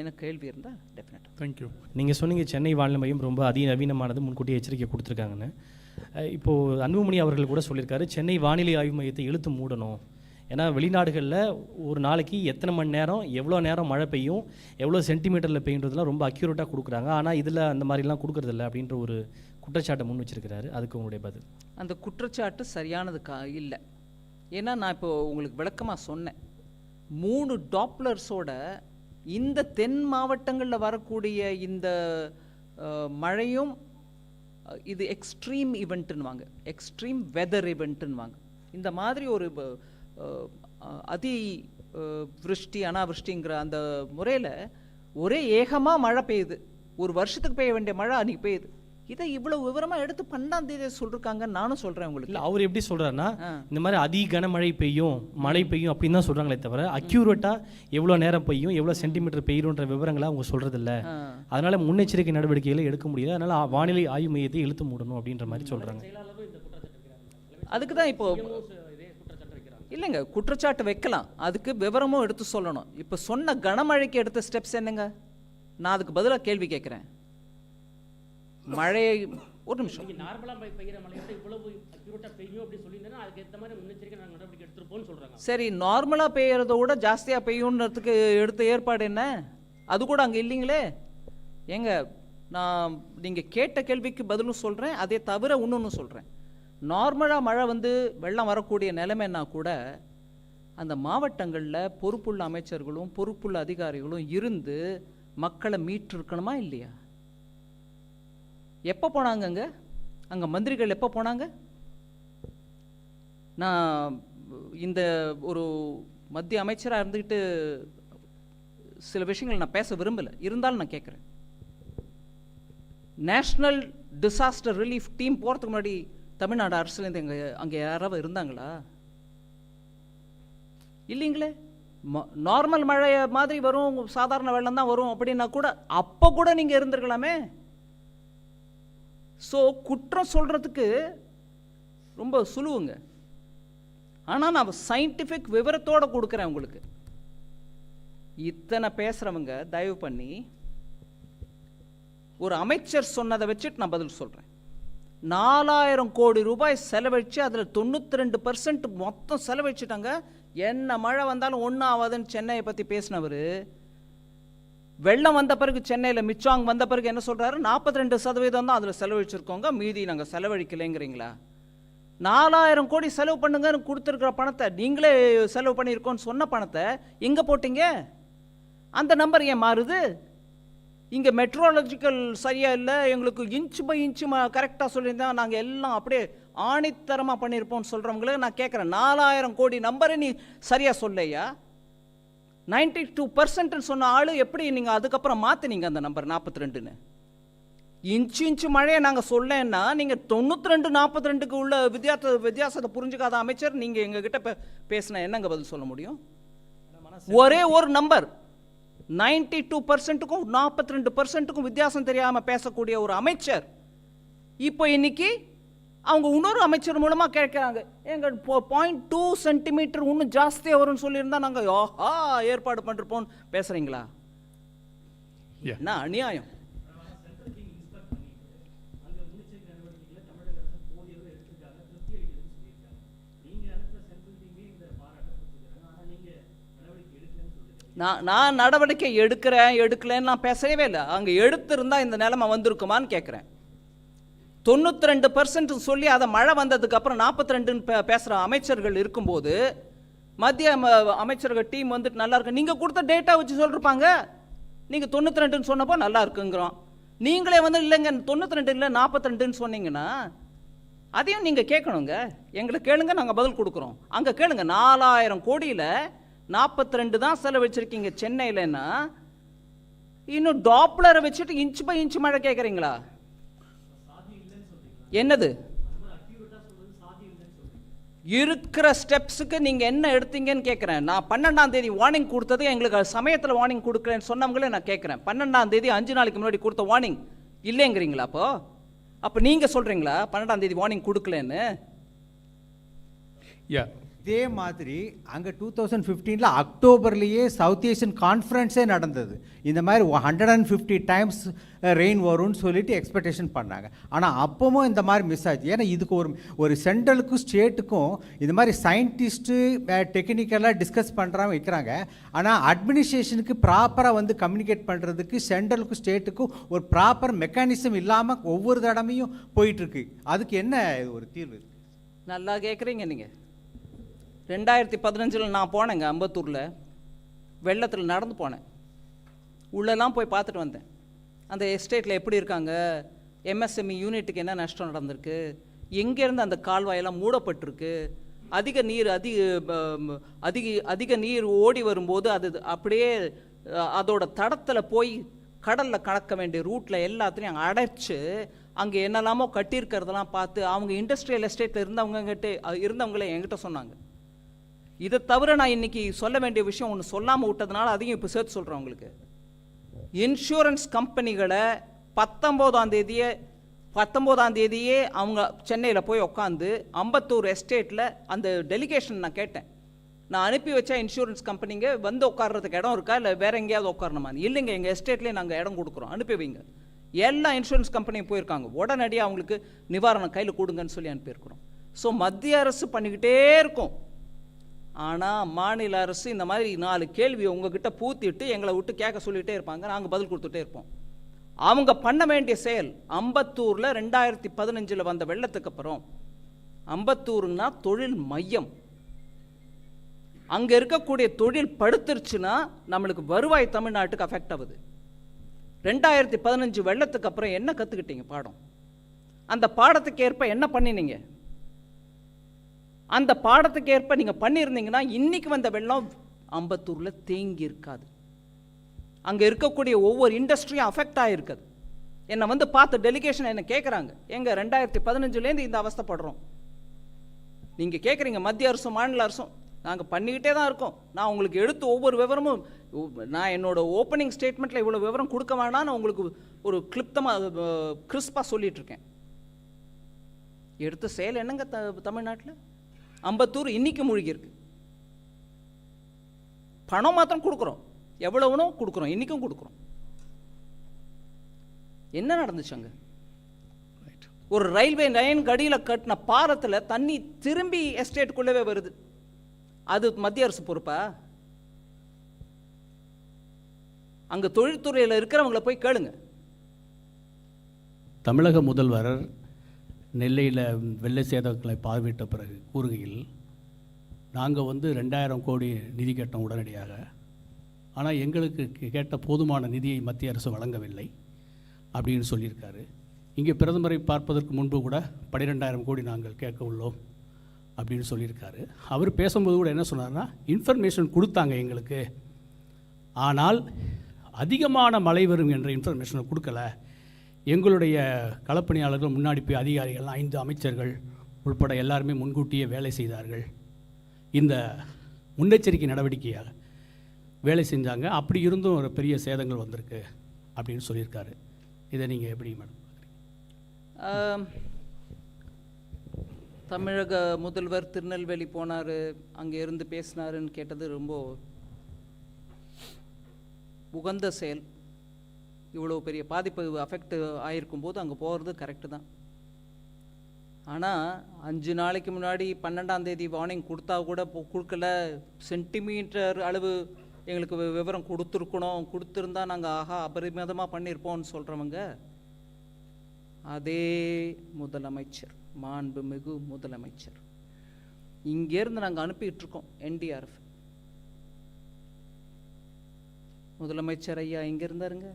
ஏதாவது கேள்வி இருந்தால் டெஃபினட்டாக தேங்க்யூ நீங்கள் சொன்னீங்க சென்னை வானிலை மையம் ரொம்ப அதிநவீனமானது முன்கூட்டியே எச்சரிக்கை கொடுத்துருக்காங்கன்னு. இப்போது அன்புமணி அவர்கள் கூட சொல்லியிருக்காரு சென்னை வானிலை ஆய்வு மையத்தை இழுத்து மூடணும். ஏன்னா வெளிநாடுகளில் ஒரு நாளைக்கு எத்தனை மணி நேரம் எவ்வளோ நேரம் மழை பெய்யும் எவ்வளோ சென்டிமீட்டரில் பெய்யுன்றதுலாம் ரொம்ப அக்யூரேட்டாக கொடுக்குறாங்க. ஆனால் இதில் அந்த மாதிரிலாம் கொடுக்கறதில்ல அப்படின்ற ஒரு குற்றச்சாட்டை முன் வச்சிருக்கிறாரு. அதுக்கு உங்களுடைய பதில். அந்த குற்றச்சாட்டு சரியானது கா இல்லை. ஏன்னா நான் இப்போ உங்களுக்கு விளக்கமாக சொன்னேன். மூணு டாப்லர்ஸோட இந்த தென் மாவட்டங்களில் வரக்கூடிய இந்த மழையும் இது எக்ஸ்ட்ரீம் வாங்க எக்ஸ்ட்ரீம் வெதர் வாங்க இந்த மாதிரி ஒரு அதி விருஷ்டி அனாவிருஷ்டிங்கிற அந்த முறையில் ஒரே ஏகமாக மழை பெய்யுது. ஒரு வருஷத்துக்கு பெய்ய வேண்டிய மழை அன்றைக்கி பெய்யுது. இதை இவ்வளவு விவரமா எடுத்து பன்னெண்டாம் தேதி சொல்லிருக்காங்கன்னு நானும் சொல்றேன் உங்களுக்கு. இல்லை அவர் எப்படி சொல்கிறாருன்னா ஆ. இந்த மாதிரி அதி கனமழை பெய்யும் மழை பெய்யும் அப்படின்னு தான் சொல்கிறாங்களே தவிர அக்யூரேட்டாக எவ்வளோ நேரம் பெய்யும் எவ்வளோ சென்டிமீட்டர் பெய்யுன்ற விவரங்களை அவங்க சொல்கிறதில்ல ஆ. அதனால முன்னெச்சரிக்கை நடவடிக்கைகளை எடுக்க முடியல அதனால வானிலை ஆய்வு மையத்தை இழுத்து மூடணும் அப்படின்ற மாதிரி சொல்றாங்க. அதுக்கு தான் இப்போ இல்லைங்க குற்றச்சாட்டு வைக்கலாம். அதுக்கு விவரமும் எடுத்து சொல்லணும். இப்போ சொன்ன கனமழைக்கு எடுத்த ஸ்டெப்ஸ் என்னங்க? நான் அதுக்கு பதிலாக கேள்வி கேட்குறேன் மழையை ஒரு நிமிஷம். நீங்க நார்மலா பெய்- பெய்யற மழையோட இவ்வளவு பெய்யும் அதுக்கு மாதிரி முன்னெச்சரிக்கை நடவடிக்கை எடுத்திருப்போம்னு சரி நார்மலாக பெய்யறத விட ஜாஸ்தியாக பெய்யுன்றதுக்கு எடுத்த ஏற்பாடு என்ன? அது கூட அங்கே இல்லைங்களே? ஏங்க நான் நீங்கள் கேட்ட கேள்விக்கு பதிலும் சொல்கிறேன் அதே தவிர இன்னொன்று சொல்கிறேன் நார்மலாக மழை வந்து வெள்ளம் வரக்கூடிய நிலைமைன்னா கூட அந்த மாவட்டங்களில் பொறுப்புள்ள அமைச்சர்களும் பொறுப்புள்ள அதிகாரிகளும் இருந்து மக்களை மீட்டிருக்கணுமா இல்லையா? எப்போ போனாங்க அங்கே? அங்கே மந்திரிகள் எப்போ போனாங்க? நான் இந்த ஒரு மத்திய அமைச்சராக இருந்துக்கிட்டு சில விஷயங்கள் நான் பேச விரும்பலை. இருந்தாலும் நான் கேட்குறேன் நேஷ்னல் டிசாஸ்டர் ரிலீஃப் டீம் போகிறதுக்கு முன்னாடி தமிழ்நாடு அரசுலேருந்து எங்கே அங்கே யாராவது இருந்தாங்களா? இல்லைங்களே. நார்மல் மழை மாதிரி வரும் சாதாரண வெள்ளம் தான் வரும் அப்படின்னா கூட அப்போ கூட நீங்கள் இருந்திருக்கலாமே. ஸோ குற்றம் சொல்கிறதுக்கு ரொம்ப சுலுவுங்க. ஆனால் நான் சயின்டிஃபிக் விவரத்தோடு கொடுக்குறேன் உங்களுக்கு. இத்தனை பேசுகிறவங்க தயவு பண்ணி ஒரு அமைச்சர் சொன்னதை வச்சுட்டு நான் பதில் சொல்கிறேன் நாலாயிரம் கோடி ரூபாய் செலவழித்து அதில் தொண்ணூற்றி ரெண்டு பர்சன்ட் மொத்தம் செலவழிச்சிட்டாங்க. என்ன மழை வந்தாலும் ஒன்றும் ஆகாதுன்னு சென்னையை பற்றி பேசினவர் வெள்ளம் வந்த பிறகு சென்னையில் மிச்சாங் வந்த பிறகு என்ன சொல்கிறாரு நாற்பத்தி ரெண்டு சதவீதம் தான் அதில் செலவழிச்சிருக்கோங்க மீதி நாங்கள் செலவழிக்கலைங்கிறீங்களா? நாலாயிரம் கோடி செலவு பண்ணுங்கன்னு கொடுத்துருக்குற பணத்தை நீங்களே செலவு பண்ணியிருக்கோன்னு சொன்ன பணத்தை எங்கே போட்டீங்க? அந்த நம்பர் ஏன் மாறுது? இங்கே மெட்ரோலஜிக்கல் சரியாக இல்லை? எங்களுக்கு இன்ச் பை இன்ச்சு கரெக்டாக சொல்லியிருந்தா நாங்கள் எல்லாம் அப்படியே ஆணித்தரமாக பண்ணியிருப்போம்னு சொல்கிறவங்களே நான் கேட்குறேன் நாலாயிரம் கோடி நம்பரை நீ சரியாக சொல்லையா? நைன்டி டூ பர்சன்ட்னு சொன்ன ஆள் எப்படி நீங்கள் அதுக்கப்புறம் மாற்றினீங்க அந்த நம்பர் நாற்பத்தி ரெண்டுன்னு இன்ச்சு இன்ச்சு மழையை நாங்கள் சொல்லேன்னா நீங்கள் தொண்ணூற்றி ரெண்டு நாற்பத்தி ரெண்டுக்கு உள்ள வித்தியாச வித்தியாசத்தை புரிஞ்சுக்காத அமைச்சர் நீங்கள் எங்ககிட்ட பே பேசினா என்னங்க பதில் சொல்ல முடியும்? ஒரே ஒரு நம்பர் நைன்டி டூ பர்சன்ட்டுக்கும் நாற்பத்தி ரெண்டு பர்சன்ட்டுக்கும் வித்தியாசம் தெரியாமல் பேசக்கூடிய ஒரு அமைச்சர். இப்போ இன்னைக்கு அவங்க இன்னொரு அமைச்சர் மூலமாக கேட்குறாங்க. எங்கள் பாயிண்ட் டூ சென்டிமீட்டர் இன்னும் ஜாஸ்தியாக வரும்னு சொல்லியிருந்தா நாங்கள் ஆஹா ஏற்பாடு பண்ணிருப்போம் பேசுகிறீங்களா. என்ன அநியாயம்? நான் நான் நடவடிக்கை எடுக்கிறேன் எடுக்கலைன்னு நான் பேசவே இல்லை. அங்கே எடுத்திருந்தா இந்த நிலைமை வந்திருக்குமான்னு கேட்குறேன். தொண்ணூற்றி ரெண்டு பர்சன்ட் சொல்லி அதை மழை வந்ததுக்கப்புறம் நாற்பத்தி ரெண்டுன்னு பேசுகிற அமைச்சர்கள் இருக்கும்போது மத்திய ம- அமைச்சர்கள் டீம் வந்துட்டு நல்லா இருக்கு. நீங்கள் கொடுத்த டேட்டா வச்சு சொல்லிருப்பாங்க. நீங்கள் தொண்ணூற்றி ரெண்டுன்னு சொன்னப்போ நல்லா இருக்குங்கிறோம். நீங்களே வந்து இல்லைங்க தொண்ணூற்றி ரெண்டு இல்லை நாற்பத்தி ரெண்டுன்னு சொன்னீங்கன்னா அதையும் நீங்கள் கேட்கணுங்க. எங்களை கேளுங்க நாங்கள் பதில் கொடுக்குறோம். அங்கே கேளுங்க நாலாயிரம் கோடியில் நாற்பத்தி ரெண்டு தான் செலவழிச்சிருக்கீங்க சென்னையிலன்னா இன்னும் டாப்லரை வச்சுட்டு இன்ச் பை இன்ச் மழை கேட்குறீங்களா? என்னது? இருக்கிற ஸ்டெப்ஸுக்கு நீங்கள் என்ன எடுத்தீங்கன்னு கேட்குறேன் நான் பன்னெண்டாம் தேதி வார்னிங் கொடுத்தது எங்களுக்கு சமயத்தில் வார்னிங் கொடுக்குறேன்னு சொன்னவங்களே நான் கேட்குறேன் பன்னெண்டாம் தேதி அஞ்சு நாளைக்கு முன்னாடி கொடுத்த வார்னிங் இல்லைங்கிறீங்களா அப்போ? அப்போ நீங்கள் சொல்கிறீங்களா பன்னெண்டாம் தேதி வார்னிங் கொடுக்கலன்னு? யா இதே மாதிரி அங்கே டூ தௌசண்ட் ஃபிஃப்டீனில் அக்டோபர்லேயே சவுத் ஏஷியன் கான்ஃபரன்ஸே நடந்தது. இந்த மாதிரி hundred and fifty times rain வரும்னு சொல்லிட்டு எக்ஸ்பெக்டேஷன் பண்ணாங்க. ஆனால் அப்போவும் இந்த மாதிரி மிஸ் ஆச்சு. ஏன்னா இதுக்கு ஒரு ஒரு சென்ட்ரலுக்கும் ஸ்டேட்டுக்கும் இந்த மாதிரி சயின்டிஸ்ட்டு டெக்னிக்கலாக டிஸ்கஸ் பண்ணுறாங்க வைக்கிறாங்க. ஆனால் அட்மினிஸ்ட்ரேஷனுக்கு ப்ராப்பராக வந்து கம்யூனிகேட் பண்ணுறதுக்கு சென்ட்ரலுக்கும் ஸ்டேட்டுக்கும் ஒரு ப்ராப்பர் மெக்கானிசம் இல்லாமல் ஒவ்வொரு தடவையும் போயிட்டுருக்கு அதுக்கு என்ன ஒரு தீர்வு நல்லா கேட்குறீங்க நீங்கள் ரெண்டாயிரத்தி பதினஞ்சில் நான் போனேங்க அம்பத்தூரில். வெள்ளத்தில் நடந்து போனேன். உள்ளெல்லாம் போய் பார்த்துட்டு வந்தேன். அந்த எஸ்டேட்டில் எப்படி இருக்காங்க? எம்எஸ்எம்இ யூனிட்டுக்கு என்ன நஷ்டம் நடந்திருக்கு? எங்கேருந்து அந்த கால்வாயெல்லாம் மூடப்பட்டிருக்கு? அதிக நீர் அதிக ப- அதிக அதிக நீர் ஓடி வரும்போது அது அப்படியே அதோட தடத்தில் போய் கடலில் கலக்க வேண்டிய ரூட்டில் எல்லாத்துலேயும் அடைச்சு அங்கே என்னெல்லாமோ கட்டியிருக்கிறதெல்லாம் பார்த்து அவங்க இண்டஸ்ட்ரியல் எஸ்டேட்டில் இருந்தவங்ககிட்ட இருந்தவங்களே என்கிட்ட சொன்னாங்க. இதை தவிர நான் இன்னைக்கு சொல்ல வேண்டிய விஷயம் ஒன்று சொல்லாமல் விட்டதுனால அதையும் இப்போ சேர்த்து சொல்கிறேன் உங்களுக்கு. இன்சூரன்ஸ் கம்பெனிகளை பத்தொம்போதாம் தேதியே பத்தொம்போதாம் தேதியே அவங்க சென்னையில் போய் உட்காந்து அம்பத்தூர் எஸ்டேட்டில் அந்த டெலிகேஷன் நான் கேட்டேன். நான் அனுப்பி வச்ச இன்சூரன்ஸ் கம்பெனிங்க வந்து உட்கார்றதுக்கு இடம் இருக்கா? இல்லை வேற எங்கேயாவது உட்காரணுமா இல்லைங்க எங்கள் எஸ்டேட்லேயே நாங்கள் இடம் கொடுக்குறோம். அனுப்பி வைங்க. எல்லா இன்சூரன்ஸ் கம்பெனியும் போயிருக்காங்க. உடனடியாக அவங்களுக்கு நிவாரணம் கையில் கொடுங்கன்னு சொல்லி அனுப்பியிருக்கிறோம். ஸோ மத்திய அரசு பண்ணிக்கிட்டே இருக்கும். ஆனால் மாநில அரசு இந்த மாதிரி நாலு கேள்வியை உங்ககிட்ட பூத்திட்டு எங்களை விட்டு கேட்க சொல்லிகிட்டே இருப்பாங்க. நாங்கள் பதில் கொடுத்துட்டே இருப்போம். அவங்க பண்ண வேண்டிய செயல் அம்பத்தூரில் ரெண்டாயிரத்தி பதினஞ்சில் வந்த வெள்ளத்துக்கு அப்புறம் அம்பத்தூருன்னா தொழில் மையம். அங்கே இருக்கக்கூடிய தொழில் படுத்துருச்சுன்னா நம்மளுக்கு வருவாய் தமிழ்நாட்டுக்கு அஃபெக்ட் ஆகுது. ரெண்டாயிரத்தி பதினஞ்சு வெள்ளத்துக்கு அப்புறம் என்ன கற்றுக்கிட்டீங்க பாடம்? அந்த பாடத்துக்கு ஏற்ப என்ன பண்ணினீங்க? அந்த பாடத்துக்கு ஏற்ப நீங்கள் பண்ணியிருந்தீங்கன்னா இன்றைக்கி வந்த வெள்ளம் அம்பத்தூரில் தேங்கி இருக்காது. அங்கே இருக்கக்கூடிய ஒவ்வொரு இண்டஸ்ட்ரியும் அஃபெக்ட் ஆகிருக்குது என்னை வந்து பார்த்து டெலிகேஷன் என்ன கேட்குறாங்க எங்கள் ரெண்டாயிரத்தி பதினஞ்சுலேருந்து இந்த அவஸ்தைப்படுறோம் நீங்கள் கேட்குறீங்க மத்திய அரசும் மாநில அரசும் நாங்கள் பண்ணிக்கிட்டே தான் இருக்கோம். நான் உங்களுக்கு எடுத்து ஒவ்வொரு விவரமும் நான் என்னோட ஓப்பனிங் ஸ்டேட்மெண்ட்டில் இவ்வளோ விவரம் கொடுக்க வேணாம்னு உங்களுக்கு ஒரு கிளிப்தமாக கிறிஸ்பாக சொல்லிகிட்ருக்கேன் எடுத்து எடுத்த செயல் என்னங்க த தமிழ்நாட்டில்? அம்பத்தூர் இன்னைக்கு மூழ்கியிருக்கு. பணம் மாத்திரம் கொடுக்குறோம். எவ்வளவுனோ கொடுக்குறோம். இன்றைக்கும் கொடுக்குறோம். என்ன நடந்துச்சு அங்கே? ஒரு ரயில்வே லைன் கடியில் கட்டின பாலத்தில் தண்ணி திரும்பி எஸ்டேட்டுக்குள்ளவே வருது. அது மத்திய அரசு பொறுப்பா? அங்கே தொழில்துறையில் இருக்கிறவங்கள போய் கேளுங்க. தமிழக முதல்வர் நெல்லையில் வெள்ள சேதங்களை பார்வையிட்ட பிறகு கூறுகையில் நாங்கள் வந்து ரெண்டாயிரம் கோடி நிதி கேட்டோம் உடனடியாக. ஆனால் எங்களுக்கு கே- கேட்ட போதுமான நிதியை மத்திய அரசு வழங்கவில்லை அப்படின்னு சொல்லியிருக்காரு. இங்கே பிரதமரை பார்ப்பதற்கு முன்பு கூட பன்னிரெண்டாயிரம் கோடி நாங்கள் கேட்க உள்ளோம் அப்படின்னு சொல்லியிருக்காரு. அவர் பேசும்போது கூட என்ன சொன்னார்னா இன்ஃபர்மேஷன் கொடுத்தாங்க எங்களுக்கு. ஆனால் அதிகமான மழை வரும் என்ற இன்ஃபர்மேஷனை கொடுக்கல. எங்களுடைய களப்பணியாளர்கள் முன்னாடி போய் அதிகாரிகள் ஐந்து அமைச்சர்கள் உள்பட எல்லாருமே முன்கூட்டியே வேலை செய்தார்கள். இந்த முன்னெச்சரிக்கை நடவடிக்கையாக வேலை செஞ்சாங்க. அப்படி இருந்தும் ஒரு பெரிய சேதங்கள் வந்திருக்கு அப்படின்னு சொல்லியிருக்காரு. இதை நீங்கள் எப்படி மேடம் தமிழக முதல்வர் திருநெல்வேலி போனார் அங்கே இருந்து பேசினாருன்னு கேட்டது ரொம்ப உகந்த செயல். இவ்வளோ பெரிய பாதிப்பு அஃபெக்ட் ஆகிருக்கும் போது அங்கே போகிறது கரெக்டு தான். ஆனால் அஞ்சு நாளைக்கு முன்னாடி பன்னெண்டாம் தேதி வார்னிங் கொடுத்தா கூட கொடுக்கல. சென்டிமீட்டர் அளவு எங்களுக்கு விவரம் கொடுத்துருக்கணும். கொடுத்துருந்தா நாங்கள் ஆஹா அபரிமிதமாக பண்ணியிருப்போம்னு சொல்கிறவங்க அதே முதலமைச்சர் மாண்புமிகு முதலமைச்சர். இங்கேருந்து நாங்கள் அனுப்பிட்டு இருக்கோம் என்டிஆர்எஃப் முதலமைச்சர் ஐயா எங்க இருந்தாருங்க.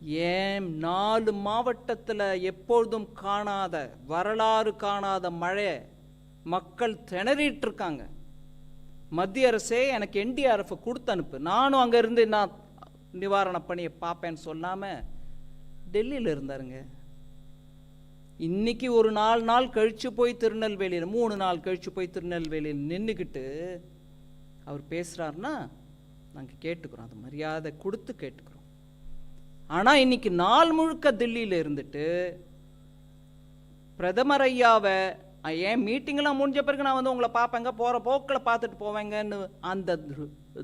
ஏன் நாலு மாவட்டத்தில் எப்பொழுதும் காணாத வரலாறு காணாத மழை மக்கள் திணறிட்டு இருக்காங்க மத்திய அரசே எனக்கு என்டிஆர்எஃப் கொடுத்து அனுப்பு. நானும் அங்கே இருந்து நான் நிவாரண பணியை பார்ப்பேன்னு சொல்லாமல் டெல்லியில் இருந்தாருங்க. இன்னைக்கு ஒரு நாலு நாள் கழித்து போய் திருநெல்வேலியில் மூணு நாள் கழிச்சு போய் திருநெல்வேலியில் நின்றுக்கிட்டு அவர் பேசுகிறாருன்னா நாங்கள் கேட்டுக்கிறோம். அது மரியாதை கொடுத்து கேட்டுக்கிறோம். ஆனால் இன்னைக்கு நாள் முழுக்க தில்லியில் இருந்துட்டு பிரதமர் ஐயாவை ஏன் மீட்டிங்லாம் முடிஞ்ச பிறகு நான் வந்து உங்களை பார்ப்பேங்க போகிற போக்கில் பார்த்துட்டு போவேங்கன்னு அந்த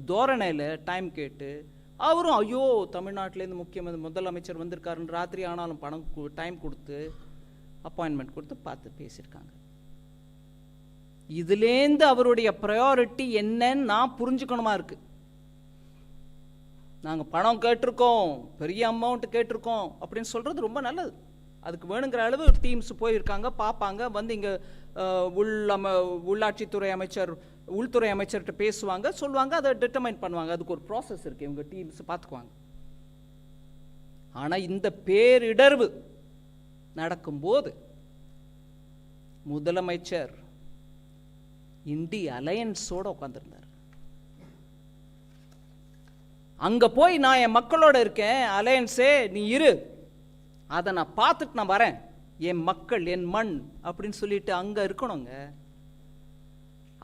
தோரணையில் டைம் கேட்டு அவரும் ஐயோ தமிழ்நாட்டிலேருந்து முக்கிய முதலமைச்சர் வந்திருக்காருன்னு ராத்திரி ஆனாலும் பணம் டைம் கொடுத்து அப்பாயின்மெண்ட் கொடுத்து பார்த்து பேசியிருக்காங்க. இதுலேருந்து அவருடைய ப்ரையாரிட்டி என்னன்னு நான் புரிஞ்சுக்கணுமா இருக்குது நாங்கள் பணம் கேட்டிருக்கோம் பெரிய அமௌண்ட் கேட்டிருக்கோம் அப்படின்னு சொல்கிறது ரொம்ப நல்லது. அதுக்கு வேணுங்கிற அளவு டீம்ஸ் போயிருக்காங்க பார்ப்பாங்க. வந்து இங்கே உள் அம உள்ளாட்சித்துறை அமைச்சர் உள்துறை அமைச்சர்கிட்ட பேசுவாங்க சொல்லுவாங்க அதை டிட்டர்மைன் பண்ணுவாங்க. அதுக்கு ஒரு ப்ராசஸ் இருக்குது இவங்க டீம்ஸ் பார்த்துக்குவாங்க. ஆனால் இந்த பேரிடர்வு நடக்கும்போது முதலமைச்சர் இண்டி அலையன்ஸோட உட்காந்துருந்தார் அங்கே போய் நான் என் மக்களோட இருக்கேன் அலையன்ஸே நீ இரு. அதை நான் பார்த்துட்டு நான் வரேன். என் மக்கள் என் மண் அப்படின்னு சொல்லிட்டு அங்கே இருக்கணுங்க.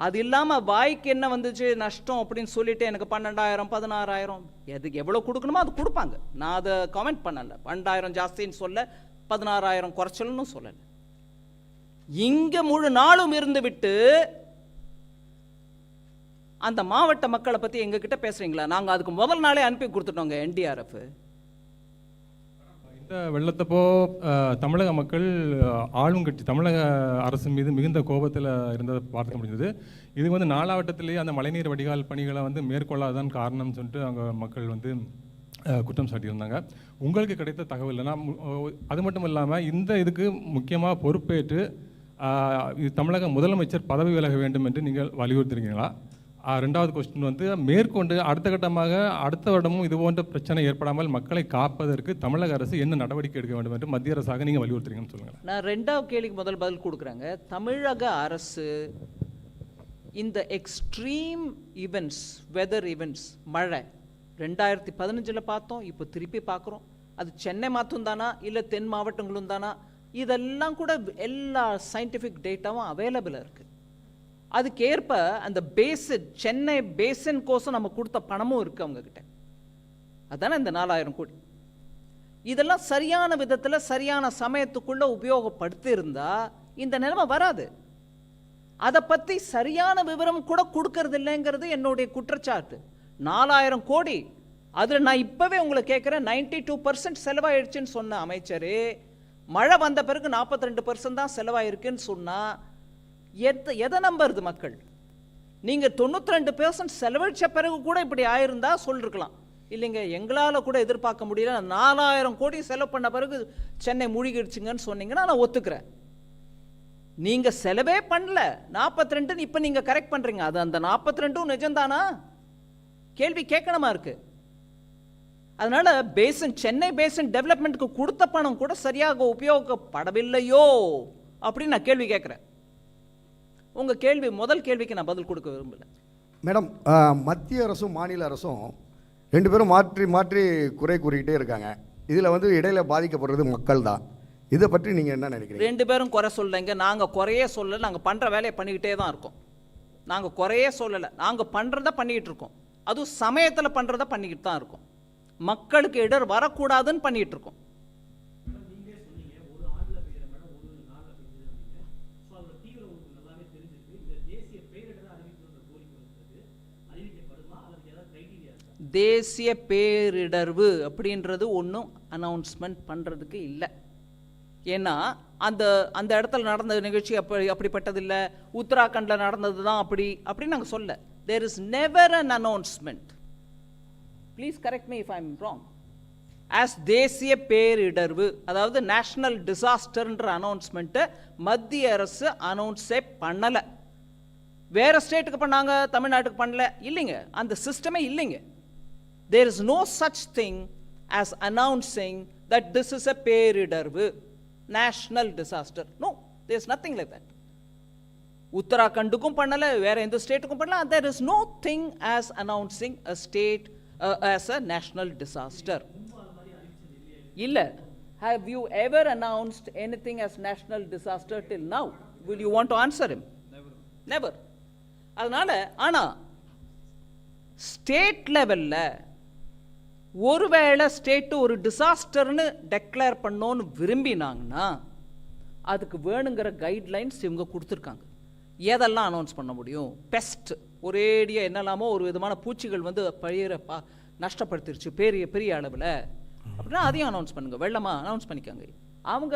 அது இல்லாமல் வாய்க்கு என்ன வந்துச்சு? நஷ்டம் அப்படின்னு சொல்லிட்டு எனக்கு பன்னெண்டாயிரம் பதினாறாயிரம். எதுக்கு எவ்வளோ கொடுக்கணுமோ அது கொடுப்பாங்க. நான் அதை கமெண்ட் பண்ணலை. பன்னெண்டாயிரம் ஜாஸ்தின்னு சொல்ல பதினாறாயிரம் குறைச்சல்னு சொல்லலை. இங்கே முழு நாளும் இருந்து விட்டு அந்த மாவட்ட மக்களை பற்றி எங்ககிட்ட பேசுறீங்களா? நாங்கள் அதுக்கு முதல் நாளே அனுப்பி கொடுத்துட்டோங்க என்டிஆர்எஃப். இந்த வெள்ளத்தப்போ தமிழக மக்கள் ஆளும் கட்சி தமிழக அரசு மீது மிகுந்த கோபத்தில் இருந்ததை பார்க்க முடிஞ்சது இது வந்து நாலாவட்டத்திலேயே அந்த மழைநீர் வடிகால் பணிகளை வந்து மேற்கொள்ளாதான் காரணம் சொல்லிட்டு அங்கே மக்கள் வந்து குற்றம் சாட்டியிருந்தாங்க. உங்களுக்கு கிடைத்த தகவல் நான் அது மட்டும் இல்லாமல் இந்த இதுக்கு முக்கியமாக பொறுப்பேற்று இது தமிழக முதலமைச்சர் பதவி விலக வேண்டும் என்று நீங்கள் வலியுறுத்துறீங்களா ரெண்டாவது கொஸ்டின் வந்து மேற்கொண்டு அடுத்த கட்டமாக அடுத்த வருடமும் இது போன்ற பிரச்சனை ஏற்படாமல் மக்களை காப்பதற்கு தமிழக அரசு என்ன நடவடிக்கை எடுக்க வேண்டும் என்று மத்திய அரசாக நீங்கள் வலியுறுத்துறீங்கன்னு சொல்லுங்கள் நான் ரெண்டாவது கேள்விக்கு முதல் பதில் கொடுக்குறாங்க. தமிழக அரசு இந்த எக்ஸ்ட்ரீம் ஈவெண்ட்ஸ் வெதர் ஈவெண்ட்ஸ் மழை ரெண்டாயிரத்தி பதினஞ்சில் பார்த்தோம் இப்போ திருப்பி பார்க்குறோம். அது சென்னை மாற்றும் தானா? இல்லை தென் மாவட்டங்களும் தானா? இதெல்லாம் கூட எல்லா சயின்டிஃபிக் டேட்டாவும் அவைலபிளாக இருக்குது அதுக்கேற்ப அந்த பேஸு சென்னை பேசன் கோசம் நம்ம கொடுத்த பணமும் இருக்குது அவங்கக்கிட்ட அதானே இந்த நாலாயிரம் கோடி. இதெல்லாம் சரியான விதத்தில் சரியான சமயத்துக்குள்ளே உபயோகப்படுத்தியிருந்தா இந்த நிலைமை வராது. அதை பற்றி சரியான விவரம் கூட கொடுக்கறது இல்லைங்கிறது என்னுடைய குற்றச்சாட்டு. நாலாயிரம் கோடி. அதில் நான் இப்போவே உங்களை கேட்குறேன் நைன்டி டூ பர்சன்ட் செலவாயிடுச்சுன்னு சொன்ன அமைச்சரே மழை வந்த பிறகு நாற்பத்தி ரெண்டு பர்சன்ட் தான் செலவாயிருக்குன்னு சொன்னால் எத்த எதை நம்புறது மக்கள்? நீங்கள் தொண்ணூற்றி ரெண்டு பெர்சன்ட் செலவழிச்ச பிறகு கூட இப்படி ஆயிருந்தா சொல்லிருக்கலாம். இல்லைங்க எங்களால் கூட எதிர்பார்க்க முடியல. நாலாயிரம் கோடி செலவு பண்ண பிறகு சென்னை மூழ்கிடுச்சுங்கன்னு சொன்னீங்கன்னா நான் ஒத்துக்கிறேன். நீங்கள் செலவே பண்ணல. நாற்பத்தி ரெண்டு இப்போ நீங்கள் கரெக்ட் பண்ணுறீங்க அது அந்த நாற்பத்தி ரெண்டும் நிஜம்தானா? கேள்வி கேட்கணுமா இருக்கு? அதனால பேசன் சென்னை பேசன் டெவலப்மெண்ட்டுக்கு கொடுத்த பணம் கூட சரியாக உபயோகப்படவில்லையோ அப்படின்னு நான் கேள்வி கேட்குறேன். உங்க கேள்வி முதல் கேள்விக்கு நான் பதில் கொடுக்க விரும்பல. மேடம் மத்திய அரசும் மாநில அரசும் ரெண்டு பேரும் மாற்றி மாற்றி குறை கூறிக்கிட்டே இருக்காங்க. இதில் வந்து இடையில பாதிக்கப்படுறது மக்கள் தான். இதை பற்றி நீங்கள் என்ன நினைக்கிறீங்க? ரெண்டு பேரும் குறை சொல்லலைங்க. நாங்க குறையே சொல்லல. நாங்க பண்ற வேலையை பண்ணிக்கிட்டே தான் இருக்கோம். நாங்க குறையே சொல்லல. நாங்க பண்றத பண்ணிக்கிட்டு இருக்கோம். அதுவும் சமயத்துல பண்றத பண்ணிக்கிட்டு தான் இருக்கோம். மக்களுக்கு இடர் வரக்கூடாதுன்னு பண்ணிட்டு இருக்கோம். தேசிய பேரிடர்வு அப்படின்றது ஒன்றும் அனௌன்ஸ்மெண்ட் பண்ணுறதுக்கு இல்லை. ஏன்னா அந்த அந்த இடத்துல நடந்த நிகழ்ச்சி அப்படி அப்படிப்பட்டது இல்லை உத்தராகண்டில் நடந்தது தான் அப்படி அப்படின்னு நாங்கள் சொல்ல. There is never an announcement please correct me if I am wrong as தேசிய பேரிடர்வு அதாவது நேஷ்னல் டிசாஸ்டர்ன்ற அனௌன்ஸ்மெண்ட்டை மத்திய அரசு அனௌன்ஸே பண்ணலை. வேறு ஸ்டேட்டுக்கு பண்ணாங்க தமிழ்நாட்டுக்கு பண்ணல. இல்லைங்க. அந்த சிஸ்டமே இல்லைங்க. There is no such thing as announcing that this is a பேரிடர்வு national disaster no there is nothing like that உத்தராகண்டுக்கும் பண்ணல வேற எந்த ஸ்டேட்டுக்கும் பண்ணல there is no thing as announcing a state as a national disaster இல்லை have you ever announced any thing as disaster disaster till now will you want to answer I'm never அதனால ஆனா state லெவல்ல ஒருவேளை state ஒரு டிசாஸ்டர்னு declare பண்ணோன்னு விரும்பினாங்கன்னா அதுக்கு வேணுங்கிற guidelines இவங்க கொடுத்துருக்காங்க. எதெல்லாம் அனௌன்ஸ் பண்ண முடியும்? பெஸ்ட் ஒரேடியாக என்னெல்லாமோ ஒரு விதமான பூச்சிகள் வந்து பயிரை பா நஷ்டப்படுத்திருச்சு பெரிய பெரிய அளவில். அப்படின்னா அதையும் அனௌன்ஸ் பண்ணுங்கள் வெள்ளமா அனௌன்ஸ் பண்ணிக்கோங்க. அவங்க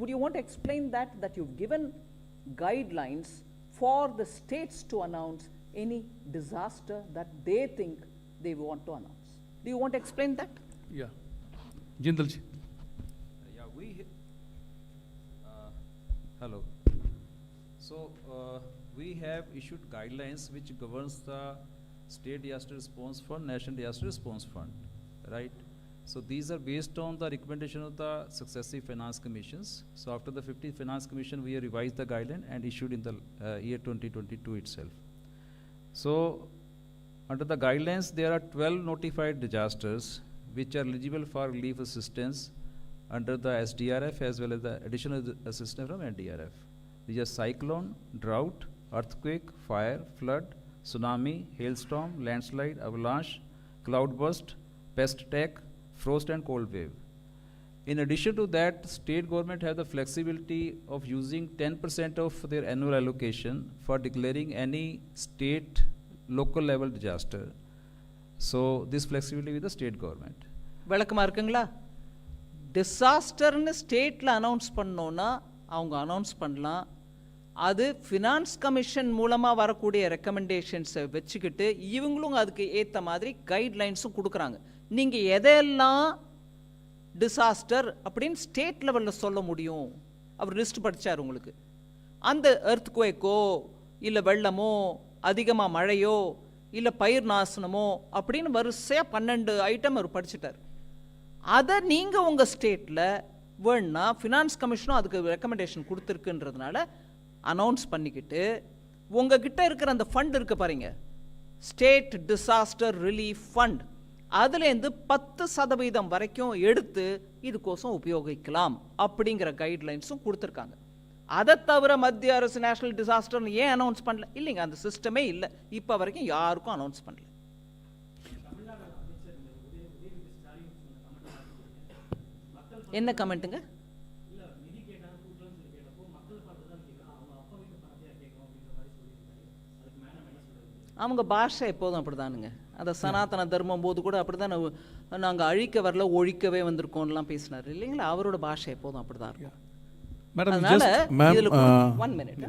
would you want explain that that you given guidelines for the states to announce any disaster that they think they want to announce Do you want to explain that? Yeah. Jindalji. Uh, yeah, we. Uh, hello. So uh, we have issued guidelines which governs the state disaster response fund, national disaster response fund, right? So these are based on the recommendation of the successive finance commissions. So after the 15th finance commission, we revised the guideline and issued in the uh, year 2022 itself. So under the guidelines, there are twelve notified disasters which are eligible for relief assistance under the SDRF as well as the additional assistance from NDRF. These are cyclone, drought, earthquake, fire, flood, tsunami, hailstorm, landslide, avalanche, cloudburst, pest attack, frost and cold wave. In addition to that, state government have the flexibility of using ten percent of their annual allocation for declaring any state, local level disaster. So this flexibility with the state government. விளக்கமாக இருக்குங்களா? டிசாஸ்டர்னு ஸ்டேட்டில் announce பண்ணோன்னா அவங்க announce பண்ணலாம். அது finance commission மூலமாக வரக்கூடிய ரெக்கமெண்டேஷன்ஸை வச்சுக்கிட்டு இவங்களும் அதுக்கு ஏற்ற மாதிரி கைட்லைன்ஸும் கொடுக்குறாங்க. நீங்கள் எதையெல்லாம் டிசாஸ்டர் அப்படின்னு ஸ்டேட் லெவலில் சொல்ல முடியும்? அவர் லிஸ்ட் படித்தார் உங்களுக்கு. அந்த எர்த் குவேக்கோ இல்லை வெள்ளமோ அதிகமாக மழையோ இல்லை பயிர் நாசனமோ அப்படின்னு வரிசையாக பன்னெண்டு ஐட்டம் அவர் படிச்சிட்டார். அதை நீங்கள் உங்கள் ஸ்டேட்டில் வேணுன்னா ஃபினான்ஸ் கமிஷனும் அதுக்கு ரெக்கமெண்டேஷன் கொடுத்துருக்குன்றதுனால அனௌன்ஸ் பண்ணிக்கிட்டு உங்ககிட்ட இருக்கிற அந்த ஃபண்ட் இருக்க பாருங்க. ஸ்டேட் டிசாஸ்டர் ரிலீஃப் ஃபண்ட் அதுலேருந்து பத்து சதவீதம் வரைக்கும் எடுத்து இதுக்கோசம் உபயோகிக்கலாம் அப்படிங்கிற கைட்லைன்ஸும் கொடுத்துருக்காங்க. அதை தவிர மத்திய அரசு நேஷனல் டிசாஸ்டர்னு ஏன் அனௌன்ஸ் பண்ணல? இல்லைங்க அந்த சிஸ்டமே இல்லை. இப்போ வரைக்கும் யாருக்கும் அனௌன்ஸ் பண்ணல. என்ன கமெண்ட்டுங்க அவங்க பாஷை எப்போதும் அப்படிதானுங்க அந்த சனாதன தர்மம் போது கூட அப்படிதான் நாங்கள் அழிக்க வரல ஒழிக்கவே வந்திருக்கோம்லாம் பேசினார். இல்லைங்களா? அவரோட பாஷை எப்போதும் அப்படிதான் இருக்கும். Uh, ஒன் மினிட்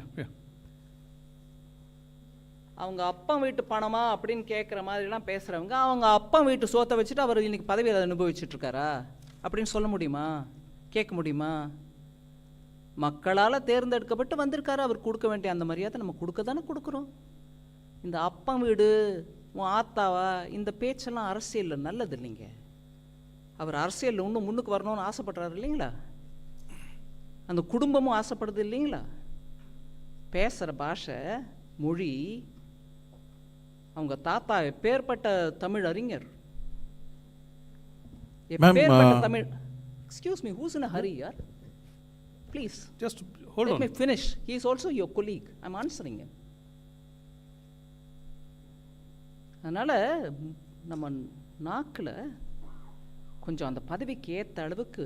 அவங்க அப்பா வீட்டு பணமா அப்படின்னு கேட்குற மாதிரிலாம் பேசுறவங்க அவங்க அப்பா வீட்டு சோத்தை வச்சுட்டு அவர் இன்னைக்கு பதவியை அனுபவிச்சுட்டு இருக்காரா அப்படின்னு சொல்ல முடியுமா? கேட்க முடியுமா? மக்களால் தேர்ந்தெடுக்கப்பட்டு வந்திருக்காரு அவர் கொடுக்க வேண்டிய அந்த மரியாதை நம்ம கொடுக்க தானே கொடுக்குறோம். இந்த அப்பா வீடு உன் ஆத்தாவா இந்த பேச்செல்லாம் அரசியலில் நல்லது இல்லைங்க. அவர் அரசியலில் இன்னும் முன்னுக்கு வரணும்னு ஆசைப்படுறாரு இல்லைங்களா? அந்த குடும்பமும் ஆசைப்படுது இல்லைங்களா பேசுகிற பாஷை மொழி அவங்க தாத்தா எப்பேற்பட்ட தமிழ் அறிஞர் எப்பேற்பட்ட uh, Tamil excuse me who's in hurry யார் please just hold on finish. He is also your colleague. I'm answering him. அதனால் நம்ம நாக்கில் கொஞ்சம் அந்த பதவிக்கு ஏற்ற அளவுக்கு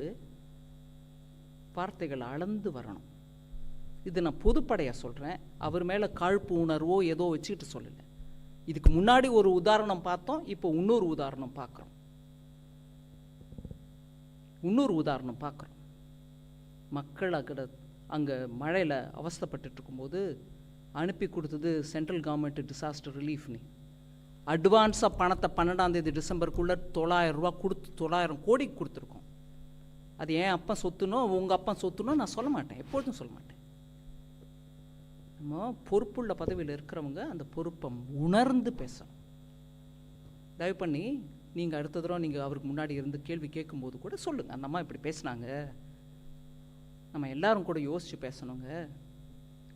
வார்த்தைகள் அளந்து வரணும். இது நான் பொதுப்படையாக சொல்கிறேன் அவர் மேலே காழ்ப்பு உணர்வோ ஏதோ வச்சுக்கிட்டு சொல்லலை. இதுக்கு முன்னாடி ஒரு உதாரணம் பார்த்தோம் இப்போ இன்னொரு உதாரணம் பார்க்குறோம். இன்னொரு உதாரணம் பார்க்குறோம். மக்கள் அக்கட அங்கே மழையில் அவஸ்தப்பட்டு இருக்கும்போது அனுப்பி கொடுத்தது சென்ட்ரல் கவர்மெண்ட் டிசாஸ்டர் ரிலீஃப்னு. அட்வான்ஸாக பணத்தை பன்னெண்டாம் தேதி டிசம்பருக்குள்ளே தொள்ளாயிரம் ரூபா கொடுத்து தொள்ளாயிரம் கோடிக்கு கொடுத்துருக்கோம். அது ஏன் அப்பா சொத்துனோ உங்கள் அப்பா சொத்துனோ நான் சொல்ல மாட்டேன். எப்பொழுதும் சொல்ல மாட்டேன். நம்ம பொறுப்புள்ள பதவியில் இருக்கிறவங்க அந்த பொறுப்பை உணர்ந்து பேசணும். தயவு பண்ணி நீங்கள் அடுத்த தடவை நீங்கள் அவருக்கு முன்னாடி இருந்து கேள்வி கேட்கும்போது கூட சொல்லுங்கள் அந்த அம்மா இப்படி பேசுனாங்க. நம்ம எல்லாரும் கூட யோசித்து பேசணுங்க.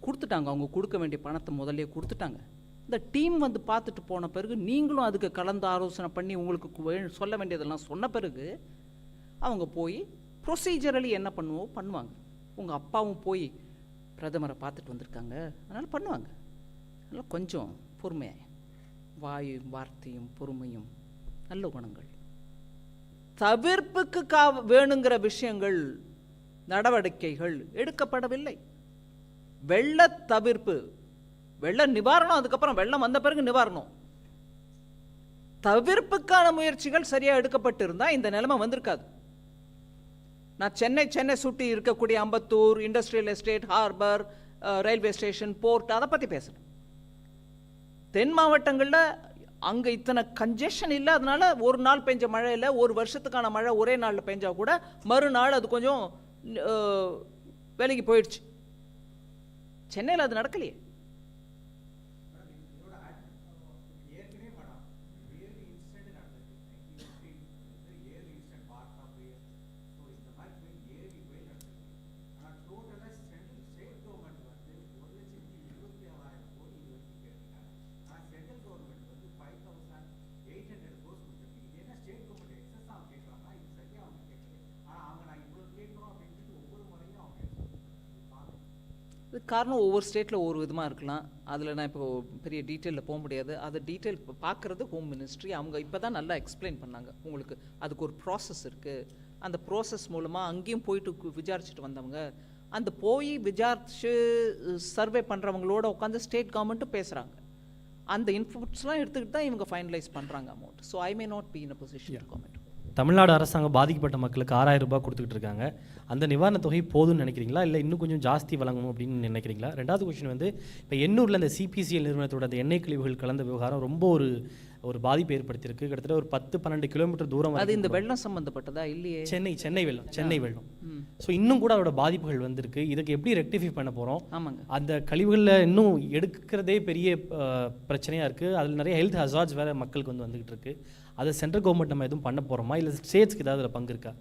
கொடுத்துட்டாங்க. அவங்க கொடுக்க வேண்டிய பணத்தை முதல்ல கொடுத்துட்டாங்க. இந்த டீம் வந்து பார்த்துட்டு போன பிறகு நீங்களும் அதுக்கு கலந்து ஆலோசனை பண்ணி உங்களுக்கு வே- சொல்ல வேண்டியதெல்லாம் சொன்ன பிறகு அவங்க போய் ப்ரொசீஜரலி என்ன பண்ணுவோ பண்ணுவாங்க. உங்கள் அப்பாவும் போய் பிரதமரை பார்த்துட்டு வந்திருக்காங்க. அதனால் பண்ணுவாங்க. அதனால் கொஞ்சம் பொறுமையாக வாயும் வார்த்தையும் பொறுமையும் நல்ல குணங்கள். தவிர்ப்புக்கு கா வேணுங்கிற விஷயங்கள் நடவடிக்கைகள் எடுக்கப்படவில்லை. வெள்ள தவிர்ப்பு வெள்ள நிவாரணம் அதுக்கப்புறம் வெள்ளம் வந்த பிறகு நிவாரணம். தவிர்ப்புக்கான முயற்சிகள் சரியாக எடுக்கப்பட்டிருந்தால் இந்த நிலைமை வந்திருக்காது. நான் சென்னை சென்னை சுற்றி இருக்கக்கூடிய Ambattur industrial estate harbour railway station port அதை பற்றி பேசுகிறேன் தென் மாவட்டங்களில் அங்கே இத்தனை கன்ஜெஷன் இல்லாதனால ஒரு நாள் பெஞ்ச மழை இல்லை ஒரு வருஷத்துக்கான மழை ஒரே நாளில் பெஞ்சால் கூட மறுநாள் அது கொஞ்சம் விலைக்கு விலகி போயிடுச்சு. சென்னையில் அது நடக்கலையே. காரணம் ஒவ்வொரு ஸ்டேட்டில் ஒவ்வொரு விதமாக இருக்கலாம். அதில் நான் இப்போ பெரிய டீட்டெயிலில் போக முடியாது. அதை டீட்டெயில் பார்க்குறது ஹோம் மினிஸ்ட்ரி. அவங்க இப்போ தான் நல்லா எக்ஸ்பிளைன் பண்ணாங்க உங்களுக்கு. அதுக்கு ஒரு ப்ராசஸ் இருக்குது அந்த ப்ராசஸ் மூலமாக அங்கேயும் போயிட்டு விசாரிச்சுட்டு வந்தவங்க அந்த போய் விசாரிச்சு சர்வே பண்ணுறவங்களோட உட்காந்து ஸ்டேட் கவர்மெண்ட்டும் பேசுகிறாங்க அந்த இன்ஃபுட்ஸ்லாம் எடுத்துக்கிட்டு தான் இவங்க ஃபைனலைஸ் பண்ணுறாங்க amount so I may not be in a position Tamil Nadu அரசாங்கம் பாதிக்கப்பட்ட மக்களுக்கு ஆறாயிரம் ரூபாய் கொடுத்துக்கிட்டு இருக்காங்க. அந்த நிவாரணத் தொகை போதும்னு நினைக்கிறீங்களா? இல்லை இன்னும் கொஞ்சம் ஜாஸ்தி வழங்கணும் அப்படின்னு நினைக்கிறீங்களா? ரெண்டாவது கொஸ்டின் வந்து இப்போ எண்ணூரில் இந்த சிபிசிஎல் நிறுவனத்தோட அந்த எண்ணெய் கழிவுகள் கலந்த விவகாரம் ரொம்ப ஒரு ஒரு பாதிப்பு ஏற்படுத்தியிருக்கு. கிட்டத்தட்ட ஒரு பத்து பன்னெண்டு கிலோமீட்டர் தூரம் அது இந்த வெள்ளம் சம்பந்தப்பட்டதா இல்லையே? சென்னை சென்னை வெள்ளம் சென்னை வெள்ளம். ஸோ இன்னும் கூட அதோட பாதிப்புகள் வந்திருக்கு. இதுக்கு எப்படி ரெக்டிஃபை பண்ண போகிறோம் ஆமாங்க. அந்த கழிவுகளில் இன்னும் எடுக்கிறதே பெரிய பிரச்சனையாக இருக்குது அதில் நிறைய ஹெல்த் ஹசார்ட்ஸ் வேறு மக்களுக்கு வந்து வந்துகிட்டு இருக்கு. அதை சென்ட்ரல் கவர்மெண்ட் நம்ம எதுவும் பண்ண போகிறோமா இல்லை ஸ்டேட்ஸ்க்கு ஏதாவது அதில் பங்கு இருக்கா?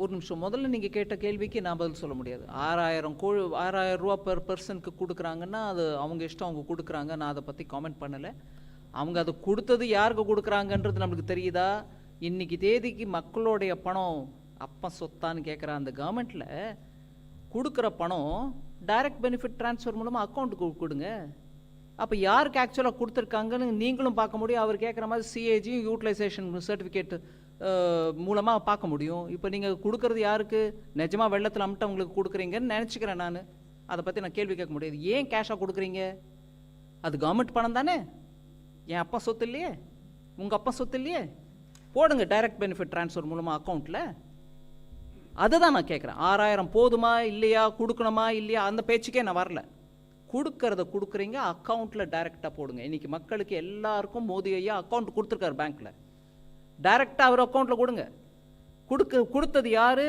ஒரு நிமிஷம். முதல்ல நீங்கள் கேட்ட கேள்விக்கு நான் பதில் சொல்ல முடியாது. ஆறாயிரம் கோ ஆறாயிரம் ரூபா பெர் பர்சனுக்கு கொடுக்குறாங்கன்னா அது அவங்க இஷ்டம் அவங்க கொடுக்குறாங்க. நான் அதை பற்றி காமெண்ட் பண்ணலை. அவங்க அதை கொடுத்தது யாருக்கு கொடுக்குறாங்கன்றது நம்மளுக்கு தெரியுதா? இன்றைக்கி தேதிக்கு மக்களுடைய பணம் அப்பா சொத்தான்னு கேட்குற அந்த கவர்மெண்ட்டில் கொடுக்குற பணம் டைரக்ட் பெனிஃபிட் ட்ரான்ஸ்ஃபர் மூலமாக அக்கௌண்ட்டுக்கு கொடுங்க. அப்போ யாருக்கு ஆக்சுவலாக கொடுத்துருக்காங்கன்னு நீங்களும் பார்க்க முடியும். அவர் கேட்குற மாதிரி சிஏஜியும் யூட்டிலைசேஷன் சர்டிஃபிகேட் மூலமாக பார்க்க முடியும். இப்போ நீங்கள் கொடுக்குறது யாருக்கு? நிஜமாக வெள்ளத்தில் அமிட்டவங்களுக்கு கொடுக்குறீங்கன்னு நினச்சிக்கிறேன் நான். அதை பற்றி நான் கேள்வி கேட்க முடியாது. ஏன் கேஷாக கொடுக்குறீங்க? அது கவர்மெண்ட் பணம் தானே? என் அப்பா சொத்து இல்லையே? உங்கள் அப்பா சொத்து இல்லையே? போடுங்க டைரக்ட் பெனிஃபிட் ட்ரான்ஸ்ஃபர் மூலமாக அக்கௌண்ட்டில் அதுதான் நான் கேட்குறேன் ஆறாயிரம் போதுமா? இல்லையா? கொடுக்கணுமா? இல்லையா? அந்த பேச்சுக்கே நான் வரல. கொடுக்கறத கொடுக்குறீங்க அக்கௌண்ட்டில் டைரெக்டாக போடுங்க. இன்னைக்கு மக்களுக்கு எல்லாருக்கும் மோடி ஐயா அக்கௌண்ட் கொடுத்துருக்காரு பேங்க்கில் டைரெக்டாக அவர் அக்கௌண்ட்டில் கொடுங்க. கொடுக்க கொடுத்தது யார்?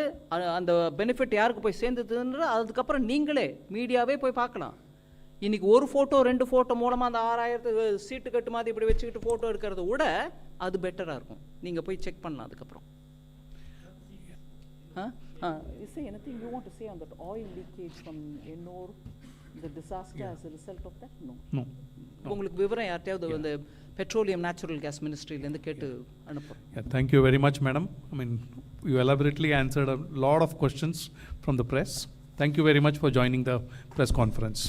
அந்த பெனிஃபிட் யாருக்கு போய் சேர்ந்ததுன்ற அதுக்கப்புறம் நீங்களே மீடியாவே போய் பார்க்கலாம். இன்னைக்கு ஒரு ஃபோட்டோ ரெண்டு ஃபோட்டோ மூலமாக அந்த ஆறாயிரத்து சீட்டு கட்டு மாதிரி இப்படி வச்சுக்கிட்டு ஃபோட்டோ எடுக்கிறத விட அது பெட்டராக இருக்கும். நீங்கள் போய் செக் பண்ணலாம் அதுக்கப்புறம். Is there anything you want to say on that oil leakage from Ennore, the disaster as a result of that? No. No. உங்களுக்கு விவரம் யார்ட்டையாவது அந்த பெட்ரோலியம் நேச்சுரல் கேஸ் மினிஸ்ட்ரியிலேருந்து கேட்டு அனுப்புகிறோம் Yeah, thank you very much, madam. I mean, you elaborately answered a lot of questions from the press. Thank you very much for joining the press conference.